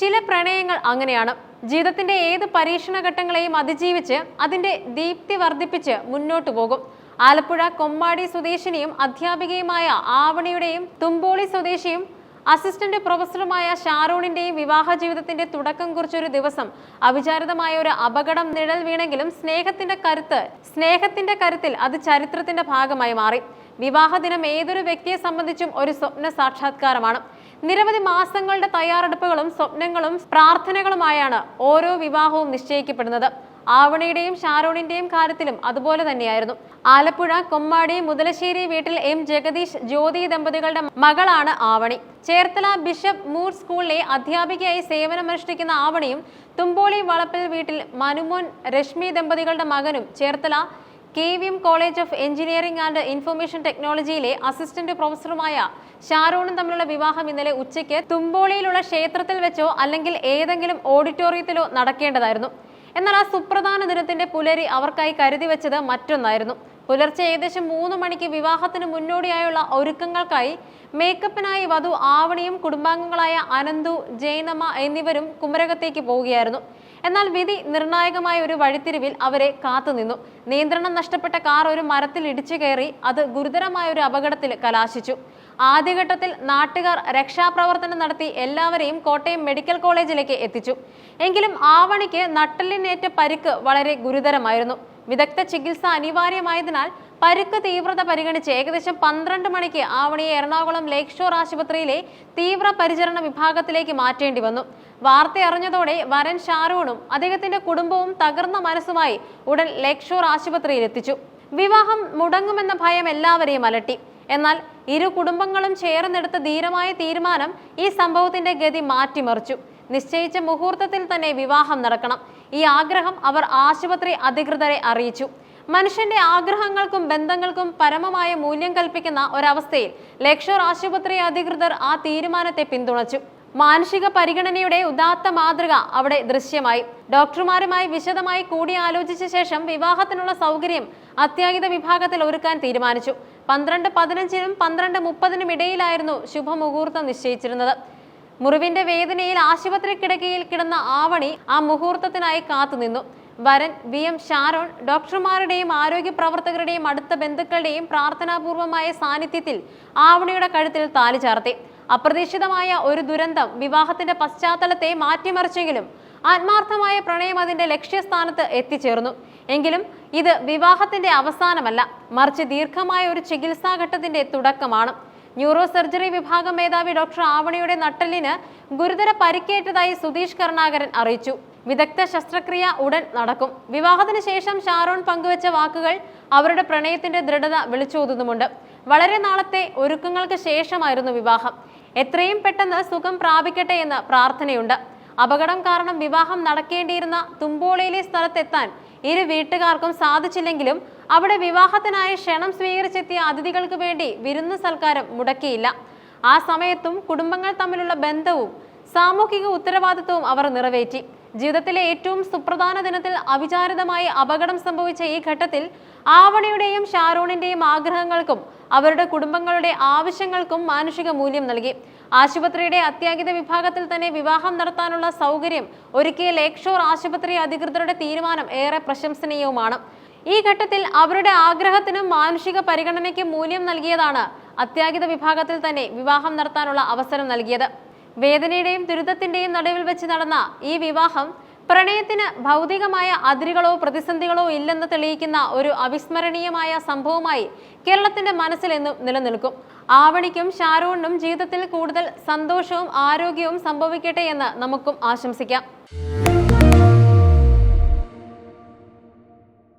ചില പ്രണയങ്ങൾ അങ്ങനെയാണ്. ജീവിതത്തിന്റെ ഏത് പരീക്ഷണ ഘട്ടങ്ങളെയും അതിജീവിച്ച് അതിന്റെ ദീപ്തി വർദ്ധിപ്പിച്ച് മുന്നോട്ടു പോകും. ആലപ്പുഴ കൊമ്മാടി സ്വദേശിനിയും അധ്യാപികയുമായ ആവണിയുടെയും തുമ്പോളി സ്വദേശിയും അസിസ്റ്റന്റ് പ്രൊഫസറുമായ ഷാറൂണിന്റെയും വിവാഹ ജീവിതത്തിന്റെ തുടക്കം കുറിച്ചൊരു ദിവസം അവിചാരിതമായ ഒരു അപകടം നിഴൽ വീണെങ്കിലും സ്നേഹത്തിന്റെ കരുത്ത് സ്നേഹത്തിന്റെ കരുത്തിൽ അത് ചരിത്രത്തിന്റെ ഭാഗമായി മാറി. വിവാഹ ദിനം ഏതൊരു വ്യക്തിയെ സംബന്ധിച്ചും ഒരു സ്വപ്ന സാക്ഷാത്കാരമാണ്. നിരവധി മാസങ്ങളുടെ തയ്യാറെടുപ്പുകളും സ്വപ്നങ്ങളും പ്രാർത്ഥനകളുമായാണ് ഓരോ വിവാഹവും നിശ്ചയിക്കപ്പെടുന്നത്. ആവണിയുടെയും ഷാരോണിന്റെയും കാര്യത്തിലും അതുപോലെ തന്നെയായിരുന്നു. ആലപ്പുഴ കൊമ്മാടി മുതലശ്ശേരി വീട്ടിൽ എം. ജഗദീഷ് ജ്യോതി ദമ്പതികളുടെ മകളാണ് ആവണി. ചേർത്തല ബിഷപ്പ് മൂർ സ്കൂളിലെ അധ്യാപികയായി സേവനമനുഷ്ഠിക്കുന്ന ആവണിയും തുമ്പോളി വളപ്പിൽ വീട്ടിൽ മനുമോൻ രശ്മി ദമ്പതികളുടെ മകനും Cherthala K V M college of engineering and information ടെക്നോളജിയിലെ assistant പ്രൊഫസറുമായ ഷാരോണും തമ്മിലുള്ള വിവാഹം ഇന്നലെ ഉച്ചയ്ക്ക് തുമ്പോളിയിലുള്ള ക്ഷേത്രത്തിൽ വെച്ചോ അല്ലെങ്കിൽ ഏതെങ്കിലും ഓഡിറ്റോറിയത്തിലോ നടക്കേണ്ടതായിരുന്നു. എന്നാൽ ആ സുപ്രധാന ദിനത്തിന്റെ പുലരി അവർക്കായി കരുതി വെച്ചത് മറ്റൊന്നായിരുന്നു. പുലർച്ചെ ഏകദേശം മൂന്ന് മണിക്ക് വിവാഹത്തിന് മുന്നോടിയായുള്ള ഒരുക്കങ്ങൾക്കായി മേക്കപ്പിനായി വധു ആവണിയും കുടുംബാംഗങ്ങളായ അനന്തു ജയനമ്മ എന്നിവരും കുമരകത്തേക്ക് പോവുകയായിരുന്നു. എന്നാൽ വിധി നിർണായകമായ ഒരു വഴിത്തിരിവിൽ അവരെ കാത്തുനിന്നു നിയന്ത്രണം നഷ്ടപ്പെട്ട കാർ ഒരു മരത്തിൽ ഇടിച്ചു കയറി അത് ഗുരുതരമായ ഒരു അപകടത്തിൽ കലാശിച്ചു. ആദ്യഘട്ടത്തിൽ നാട്ടുകാർ രക്ഷാപ്രവർത്തനം നടത്തി എല്ലാവരെയും കോട്ടയം മെഡിക്കൽ കോളേജിലേക്ക് എത്തിച്ചു. എങ്കിലും ആവണിക്ക് നട്ടലിനേറ്റ പരിക്ക് വളരെ ഗുരുതരമായിരുന്നു. വിദഗ്ധ ചികിത്സ അനിവാര്യമായതിനാൽ പരുക്ക് തീവ്രത പരിഗണിച്ച് ഏകദേശം പന്ത്രണ്ട് മണിക്ക് ആവണിയെ എറണാകുളം ലേക്ക് ഷോർ ആശുപത്രിയിലെ തീവ്ര പരിചരണ വിഭാഗത്തിലേക്ക് മാറ്റേണ്ടി വന്നു. വാർത്ത അറിഞ്ഞതോടെ വരൻ ഷാരൂണും അദ്ദേഹത്തിന്റെ കുടുംബവും തകർന്ന മനസ്സുമായി ഉടൻ ലേക്ക് ഷോർ ആശുപത്രിയിൽ എത്തിച്ചു. വിവാഹം മുടങ്ങുമെന്ന ഭയം എല്ലാവരെയും അലട്ടി. എന്നാൽ ഇരു കുടുംബങ്ങളും ചേർന്നെടുത്ത ധീരമായ തീരുമാനം ഈ സംഭവത്തിന്റെ ഗതി മാറ്റിമറിച്ചു. നിശ്ചയിച്ച മുഹൂർത്തത്തിൽ തന്നെ വിവാഹം നടക്കണം. ഈ ആഗ്രഹം അവർ ആശുപത്രി അധികൃതരെ അറിയിച്ചു. മനുഷ്യന്റെ ആഗ്രഹങ്ങൾക്കും ബന്ധങ്ങൾക്കും പരമമായ മൂല്യം കൽപ്പിക്കുന്ന ഒരവസ്ഥയിൽ ലക്ഷോർ ആശുപത്രി അധികൃതർ ആ തീരുമാനത്തെ പിന്തുണച്ചു. മാനുഷിക പരിഗണനയുടെ ഉദാത്ത മാതൃക അവിടെ ദൃശ്യമായി. ഡോക്ടർമാരുമായി വിശദമായി കൂടിയാലോചിച്ച ശേഷം വിവാഹത്തിനുള്ള സൗകര്യം അത്യാഹിത വിഭാഗത്തിൽ ഒരുക്കാൻ തീരുമാനിച്ചു. പന്ത്രണ്ട് പതിനഞ്ചിനും പന്ത്രണ്ട് മുപ്പതിനും ഇടയിലായിരുന്നു ശുഭമുഹൂർത്തം നിശ്ചയിച്ചിരുന്നത്. മുറിവിന്റെ വേദനയിൽ ആശുപത്രി കിടക്കയിൽ കിടന്ന ആവണി ആ മുഹൂർത്തത്തിനായി കാത്തുനിന്നു. വരൻ വി എം ഷാരോൺ ഡോക്ടർമാരുടെയും ആരോഗ്യ പ്രവർത്തകരുടെയും അടുത്ത ബന്ധുക്കളുടെയും പ്രാർത്ഥനാപൂർവമായ സാന്നിധ്യത്തിൽ ആവണിയുടെ കഴുത്തിൽ താലി ചാർത്തി. അപ്രതീക്ഷിതമായ ഒരു ദുരന്തം വിവാഹത്തിന്റെ പശ്ചാത്തലത്തെ മാറ്റിമറിച്ചെങ്കിലും ആത്മാർത്ഥമായ പ്രണയം അതിന്റെ ലക്ഷ്യസ്ഥാനത്ത് എത്തിച്ചേർന്നു. എങ്കിലും ഇത് വിവാഹത്തിന്റെ അവസാനമല്ല മറിച്ച് ദീർഘമായ ഒരു ചികിത്സാഘട്ടത്തിന്റെ തുടക്കമാണ്. ന്യൂറോ സർജറി വിഭാഗം മേധാവി ഡോക്ടർ ആവണിയുടെ നട്ടലിന് ഗുരുതര പരിക്കേറ്റതായി സുധീഷ് കരുണാകരൻ അറിയിച്ചു. വിദഗ്ധ ശസ്ത്രക്രിയ ഉടൻ നടക്കും. വിവാഹത്തിന് ശേഷം ഷാരോൺ പങ്കുവച്ച വാക്കുകൾ അവരുടെ പ്രണയത്തിന്റെ ദൃഢത വിളിച്ചോതുന്നുമുണ്ട്. വളരെ നാളത്തെ ഒരുക്കങ്ങൾക്ക് ശേഷമായിരുന്നു വിവാഹം. എത്രയും പെട്ടെന്ന് സുഖം പ്രാപിക്കട്ടെ എന്ന് പ്രാർത്ഥനയുണ്ട്. അപകടം കാരണം വിവാഹം നടക്കേണ്ടിയിരുന്ന തുമ്പോളയിലെ സ്ഥലത്തെത്താൻ ഇരു വീട്ടുകാർക്കും സാധിച്ചില്ലെങ്കിലും അവിടെ വിവാഹത്തിനായി ക്ഷണം സ്വീകരിച്ചെത്തിയ അതിഥികൾക്ക് വേണ്ടി വിരുന്ന് സൽക്കാരം മുടക്കിയില്ല. ആ സമയത്തും കുടുംബങ്ങൾ തമ്മിലുള്ള ബന്ധവും സാമൂഹിക ഉത്തരവാദിത്വവും അവർ നിറവേറ്റി. ജീവിതത്തിലെ ഏറ്റവും സുപ്രധാന ദിനത്തിൽ അവിചാരിതമായി അപകടം സംഭവിച്ച ഈ ഘട്ടത്തിൽ ആവണിയുടെയും ഷാരോണിന്റെയും ആഗ്രഹങ്ങൾക്കും അവരുടെ കുടുംബങ്ങളുടെ ആവശ്യങ്ങൾക്കും മാനുഷിക മൂല്യം നൽകി. ആശുപത്രിയുടെ അത്യാഹിത വിഭാഗത്തിൽ തന്നെ വിവാഹം നടത്താനുള്ള സൗകര്യം ഒരുക്കിയ ലേക്ഷോർ ഷോർ ആശുപത്രി അധികൃതരുടെ തീരുമാനം ഏറെ പ്രശംസനീയവുമാണ്. ഈ ഘട്ടത്തിൽ അവരുടെ ആഗ്രഹത്തിനും മാനുഷിക പരിഗണനയ്ക്കും മൂല്യം നൽകിയതാണ് അത്യാഹിത വിഭാഗത്തിൽ തന്നെ വിവാഹം നടത്താനുള്ള അവസരം നൽകിയത്. വേദനയുടെയും ദുരിതത്തിന്റെയും നടുവിൽ വെച്ച് നടന്ന ഈ വിവാഹം പ്രണയത്തിന് ഭൗതികമായ അതിരുകളോ പ്രതിസന്ധികളോ ഇല്ലെന്ന് തെളിയിക്കുന്ന ഒരു അവിസ്മരണീയമായ സംഭവമായി കേരളത്തിന്റെ മനസ്സിൽ എന്നും നിലനിൽക്കും. ആവണിക്കും ഷാരൂണിനും ജീവിതത്തിൽ കൂടുതൽ സന്തോഷവും ആരോഗ്യവും സംഭവിക്കട്ടെ എന്ന് നമുക്കും ആശംസിക്കാം.